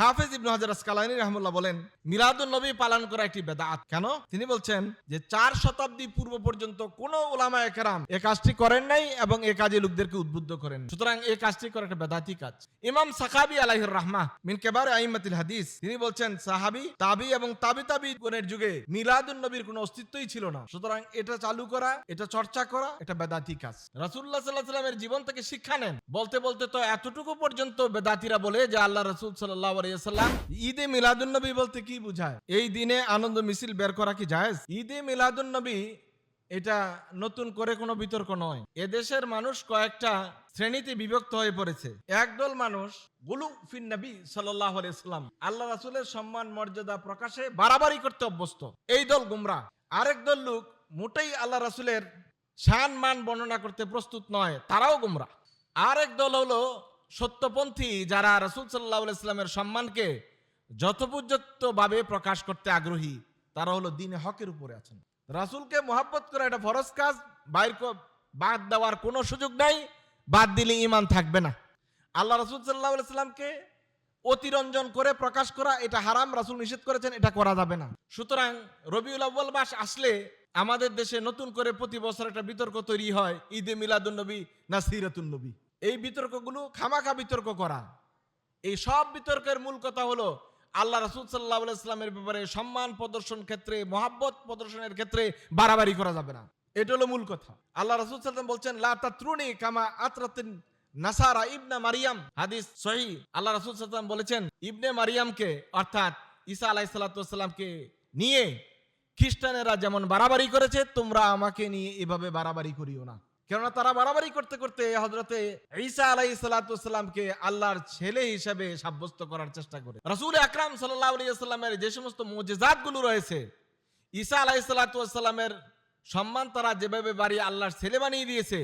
হাফেজ ইবনু হাজার আসকালানি রহমুল্লাহ বলেন, মিলাদুন নবী পালন করা একটি বেদাত কেন? তিনি বলছেন যে চার শতাব্দী পূর্ব পর্যন্ত কোন ওলামা একরাম এ কাজটি করেন নাই এবং এ কাজে লোকদেরকে উদ্বুদ্ধ করেন সুতরাং এই কাজটি করা একটা বেদাতি কাজ। ইমাম সাকাবি আলাইহির রাহমা মিন কেবার আইমাতিল হাদিস, তিনি বলছেন, সাহাবি, তাবি এবং তাবি তাবি গণের যুগে মিলাদুন নবীর কোনো অস্তিত্বই ছিল না। সুতরাং এটা চালু করা, এটা চর্চা করা এটা বেদাতি কাজ। রাসূলুল্লাহ সাল্লাল্লাহু আলাইহি সাল্লামের জীবন থেকে শিক্ষা নেন। বলতে বলতে তো এতটুকু পর্যন্ত বেদাতিরা বলে যে আল্লাহ রসুল সাল্লাল্লাহু ঈদে বলতে কি এই দিনে আনন্দ মিছিল বের করা কি জায়েজ? ঈদে এটা নতুন করে কোনো বিতর্ক নয়। এদেশের মানুষ কয়েকটা শ্রেণীতে বিভক্ত হয়ে পড়েছে। একদল মানুষ, গুলু ফিন নবী সাল্লাহ সাল্লাম, আল্লাহ রাসূলের সম্মান, মর্যাদা প্রকাশে বাড়াবাড়ি করতে অভ্যস্ত। এই দল গুমরা। আরেক দল লোক মোটেই আল্লাহ রাসুলের শান মান বর্ণনা করতে প্রস্তুত নয়, তারাও গুমরা। আরেক দল হলো সত্যপন্থী যারা রসুল সাল্লাহ ইসলামের সম্মানকে যথোপযুক্ত ভাবে প্রকাশ করতে আগ্রহী, তারা হলো দিনে হকের উপরে আছেন। রাসূলকে মোহাব্বত করা এটা ফরজ কাজ, বাইর বাদ দেওয়ার কোনো সুযোগ নাই, বাদ দিলে ইমান থাকবে না। আল্লাহ রসুল সাল্লাহ ইসলামকে অতিরঞ্জন করে প্রকাশ করা এটা হারাম, রাসূল নিষেধ করেছেন, এটা করা যাবে না। সুতরাং রবিউল আব্বাল মাস আসলে আমাদের দেশে নতুন করে প্রতি বছর একটা বিতর্ক তৈরি হয়, ঈদে মিলাদুন নবী না সিরাতুন নবী। এই বিতর্কগুলো খামাখা বিতর্ক করা। এই সব বিতর্কের মূল কথা হলো, আল্লাহ রাসূল সাল্লাহ ইসলামের ব্যাপারে সম্মান প্রদর্শন ক্ষেত্রে, মহাব্বত প্রদর্শনের ক্ষেত্রে বাড়াবাড়ি করা যাবে না। এটা হলো মূল কথা। আল্লাহ রাসূল সাল্লাম বলছেন, লা তাত্রুনি কামা আতরাতিন নাসারা ইবনে মারিয়াম। হাদিস সহি। আল্লাহ রাসূল সাল্লাম বলেছেন, ইবনে মারিয়ামকে, অর্থাৎ ঈসা আলাইহিস সালাতুয়াসাল্লামকে নিয়ে খ্রিস্টানেরা যেমন বাড়াবাড়ি করেছে, তোমরা আমাকে নিয়ে এভাবে বাড়াবাড়ি করিও না। কেননা তারা বাড়াবাড়ি করতে করতে হজরতে ঈসা আলাই সালাতামকে আল্লাহর ছেলে হিসেবে সাব্যস্ত করার চেষ্টা করে। রাসূল আকরাম সাল্লাহ আলাইসাল্লামের যে সমস্ত মোজেজাতগুলো রয়েছে, ঈসা আলাই সালাতামের সম্মান তারা যেভাবে বাড়ি আল্লাহর ছেলে বানিয়ে দিয়েছে,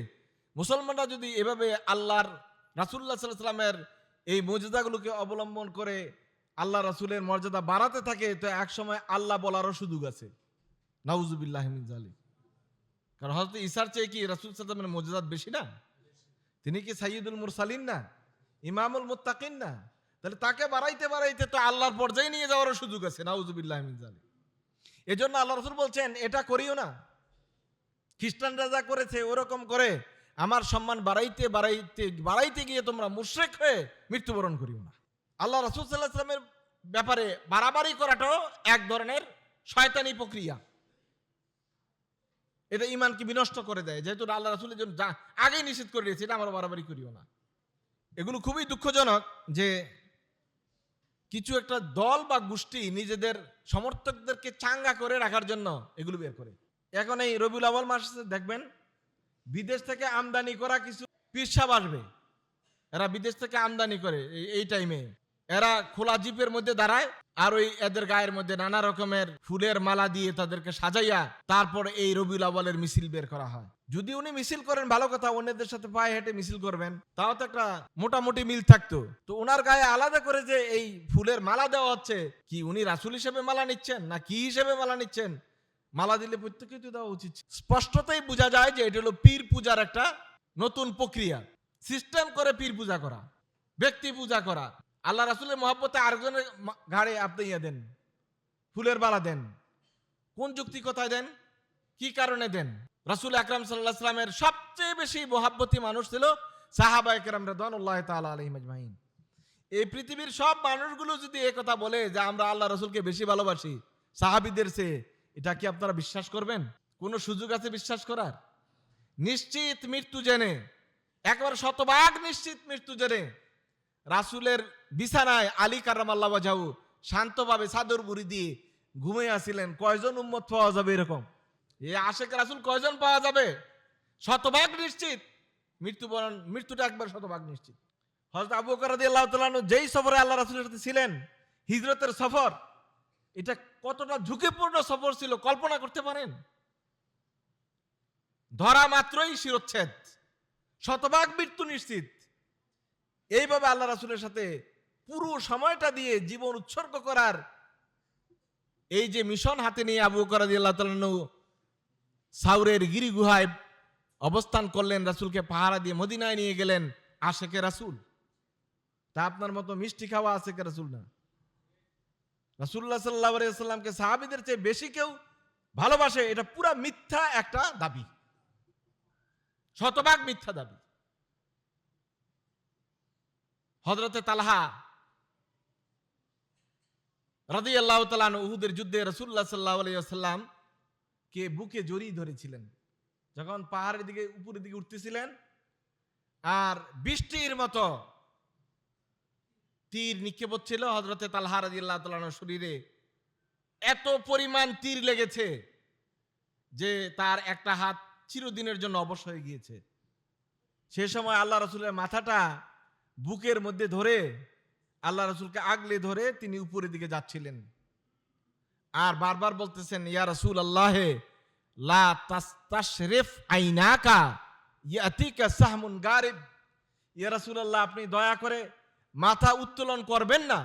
মুসলমানরা যদি এভাবে আল্লাহর রাসুল্লাহ সাল্লাহ সাল্লামের এই মর্যাদাগুলোকে অবলম্বন করে আল্লাহ রাসূলের মর্যাদা বাড়াতে থাকে, তো একসময় আল্লাহ বলারও সুযোগ আছে। নাউজুবিল্লাহ মিন জালিক কারণ হয়তো ঈসার চেয়ে কি রাসুল সাল্লামের মর্যাদাত বেশি না? তিনি কি সাইয়দুল মুরসালিন না? ইমামুল মুত্তাকিন না? তাহলে তাকে বাড়াইতে বাড়াইতে তো আল্লাহর পর্যায়ে নিয়ে সুযোগ আছে, নাউজুবিল্লাহ মিন জালিক এজন্য আল্লাহ রসুল বলছেন, এটা করিও না। করেছে, ওরকম করে আমার সম্মান বাড়াইতে বাড়াইতে বাড়াইতে গিয়ে তোমরা মুশরেক হয়ে মৃত্যুবরণ করিও না। আল্লাহ রসুল সাল্লাহ ব্যাপারে বাড়াবাড়ি করাটাও এক ধরনের শয়তানি প্রক্রিয়া। এটা ইমানকে বিনষ্ট করে দেয়। যেহেতু আল্লাহ রাসুলের জন্য যা আগেই নিষেধ করে দিয়েছে, এটা আমরা বাড়াবাড়ি করিও না। এগুলো খুবই দুঃখজনক যে কিছু একটা দল বা গোষ্ঠী নিজেদের সমর্থকদেরকে চাঙ্গা করে রাখার জন্য এগুলো বের করে। এখন এই রবিউল আওয়াল মাসে দেখবেন, বিদেশ থেকে আমদানি করা কিছু পিসাব আসবে। এরা বিদেশ থেকে আমদানি করে এই টাইমে এরা খোলা জিপের মধ্যে দাঁড়ায় আর ওই এদের গায়ের মধ্যে নানা রকমের ফুলের মালা দিয়ে তাদেরকে সাজাইয়া তারপর এই রবিউল আওয়ালের মিছিল বের করা হয়। যদি উনি মিছিল করেন, ভালো কথা, অন্যদের সাথে পায়ে হেঁটে মিছিল করবেন। তাও তো একটা মোটামুটি মিল থাকতো। তো ওনার গায়ে আলাদা করে যে এই ফুলের মালা দেওয়া হচ্ছে, কি উনি রাসুল হিসেবে মালা নিচ্ছেন, না কি হিসেবে মালা নিচ্ছেন? মালা দিলে প্রত্যেকে তো দেওয়া উচিত। স্পষ্টতই বোঝা যায় যে এটা হলো পীর পূজার একটা নতুন প্রক্রিয়া। সিস্টেম করে পীর পূজা করা, ব্যক্তি পূজা করা। আল্লাহ রাসুলের মহব্বতে আরেকজনের ঘাড়ে আপনি ইয়ে দেন, ফুলের বালা দেন। কোন যুক্তি কথায় দেন? কি কারণে দেন? রাসুল আকরাম সাল্লাহ সাল্লামের সবচেয়ে বেশি মহাব্বতী মানুষ ছিল সাহাবা একরাম রদানুল্লাহ তাআলা আলাইহিম আজমাইন। এই পৃথিবীর সব মানুষগুলো যদি এই কথা বলে যে আমরা আল্লাহ রসুলকে বেশি ভালোবাসি, সাহাবিদের চেয়ে, এটা কি আপনারা বিশ্বাস করবেন? কোনো সুযোগ আছে বিশ্বাস করার? নিশ্চিত মৃত্যু জেনে, একবার শতভাগ নিশ্চিত মৃত্যু জেনে রাসুলের বিছানায় আলী কারামাল্লা বাজাউ শান্তভাবে সাদর বুড়ি দিয়ে ঘুমিয়ে আসিলেন। কয়জন উম্মত পাওয়া যাবে এরকম? এ আশেক রাসুল কয়জন পাওয়া যাবে? শতভাগ নিশ্চিত। মৃত্যুবরণ, মৃত্যুটা একবার শতভাগ নিশ্চিত। হজরত আবু বকর রাদিয়াল্লাহু তাআলা আনহু যেই সফরে আল্লাহ রাসূলের সাথে ছিলেন, হিজরতের সফর, এটা কতটা ঝুঁকিপূর্ণ সফর ছিল কল্পনা করতে পারেন? ধরা মাত্রই শিরোচ্ছেদ। শতভাগ মৃত্যু নিশ্চিত। এইভাবে আল্লাহ রাসুলের সাথে পুরো সময়টা দিয়ে জীবন উৎসর্গ করার এই যে মিশন হাতে নিয়ে আবু বকর রাদিয়াল্লাহু তাআলা আনহু সাউরের গিরি গুহায় অবস্থান করলেন, রাসূলকে পাহারা দিয়ে মদিনায় নিয়ে গেলেন আশেকে রাসূল। তা আপনার মতো মিষ্টি খাওয়া আশেকে রাসূল না। রাসুল্লাহ সাল্লাহ সাল্লামকে সাহাবিদের চেয়ে বেশি কেউ ভালোবাসে, এটা পুরা মিথ্যা একটা দাবি। শতভাগ মিথ্যা দাবি। হজরতে তালহা রাদি আল্লাহ তালান উহুদের যুদ্ধে রসুল্লাহ সাল্লাহ আলাইসাল্লাম কে বুকে জড়িয়ে ধরেছিলেন। যখন পাহাড়ের দিকে, উপরের দিকে উঠতেছিলেন, আর বৃষ্টির মতো তীর নিক্ষেপ হচ্ছিল হজরতে তালহা রাজি আল্লাহ তালানোর শরীরে। এত পরিমাণ তীর লেগেছে যে তার একটা হাত চিরদিনের জন্য অবশ হয়ে গিয়েছে। সে সময় আল্লাহ রসুলের মাথাটা বুকের মধ্যে ধরে আল্লাহ রসুলকে আগলে ধরে তিনি উপরের দিকে যাচ্ছিলেন। আর বারবার বলতেছেন, ইয়া রসুল আল্লাহে লা তাসতাশরিফ আইনাকা, ইয়াতিকা সাহমুন গারিব। ইয়া রসুল আল্লাহ আপনি দয়া করে মাথা উত্তোলন করবেন না।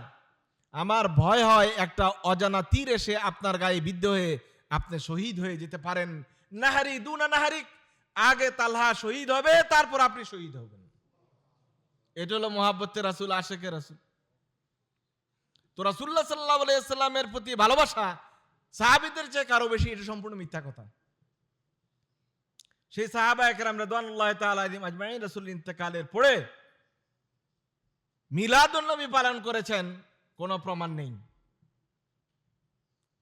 আমার ভয় হয় একটা অজানা তীর এসে আপনার গায়ে বিদ্ধ হয়ে আপনি শহীদ হয়ে যেতে পারেন। নাহারি দুনা নাহারিক, আগে তালহা শহীদ হবে, তারপর আপনি শহীদ হবেন। এটা হলো মোহাব্বতের রাসুল, আশেকে রাসুল। তো রাসুল্লাহ সাল্লাহ সাল্লামের প্রতি ভালোবাসা সাহাবিদের চেয়ে কারও বেশি, এটা সম্পূর্ণ মিথ্যা কথা। সেই সাহাবা একরাম রাদওয়ানুল্লাহ তাআলা আলাইহিম আজমাইন, রাসূল ইন্তেকালের পরে মিলাদুন্নবী পালন করেছেন, কোনো প্রমাণ নেই।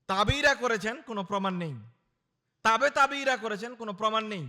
তাবিরা করেছেন, কোনো প্রমাণ নেই। তাবে তাবিরা করেছেন, কোনো প্রমাণ নেই।